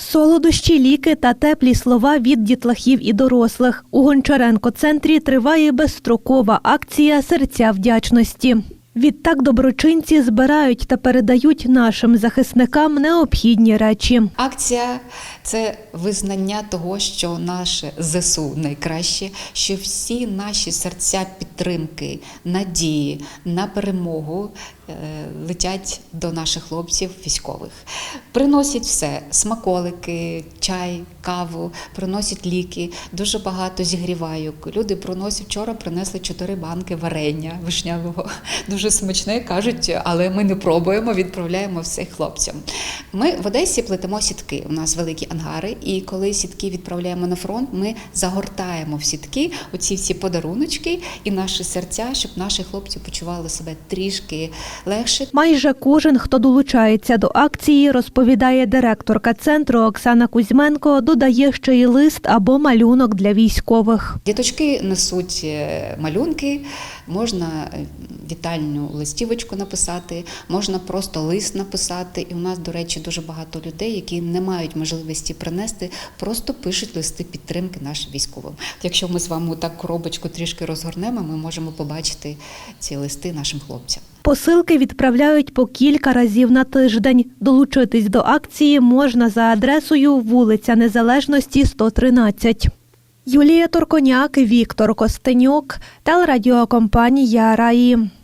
Солодощі, ліки та теплі слова від дітлахів і дорослих. У Гончаренко-центрі триває безстрокова акція Серця вдячності. Відтак доброчинці збирають та передають нашим захисникам необхідні речі. Акція це визнання того, що наше ЗСУ найкраще, що всі наші серця підтримки, надії на перемогу е, летять до наших хлопців військових. Приносять все: смаколики, чай, каву, приносять ліки, дуже багато зігрівайок. Люди приносять вчора, принесли чотири банки варення вишнявого. Дуже смачне, кажуть, але ми не пробуємо, відправляємо все хлопцям. Ми в Одесі плетемо сітки. У нас великі ангари, і коли сітки відправляємо на фронт, ми загортаємо в сітки оці всі подаруночки і наші серця, щоб наші хлопці почували себе трішки легше. Майже кожен, хто долучається до акції, розповідає директорка центру Оксана Кузьменко, додає ще й лист або малюнок для військових. Діточки несуть е, малюнки, можна вітальну листівочку написати, можна просто лист написати. І у нас, до речі, дуже багато людей, які не мають можливості принести, просто пишуть листи підтримки нашим військовим. Якщо ми з вами так коробочку трішки розгорнемо, ми можемо побачити ці листи нашим хлопцям. Посилки відправляють по кілька разів на тиждень. Долучитись до акції можна за адресою вулиця Незалежності 113. Юлія Торконяк, Віктор Костенюк, телерадіокомпанія Раї.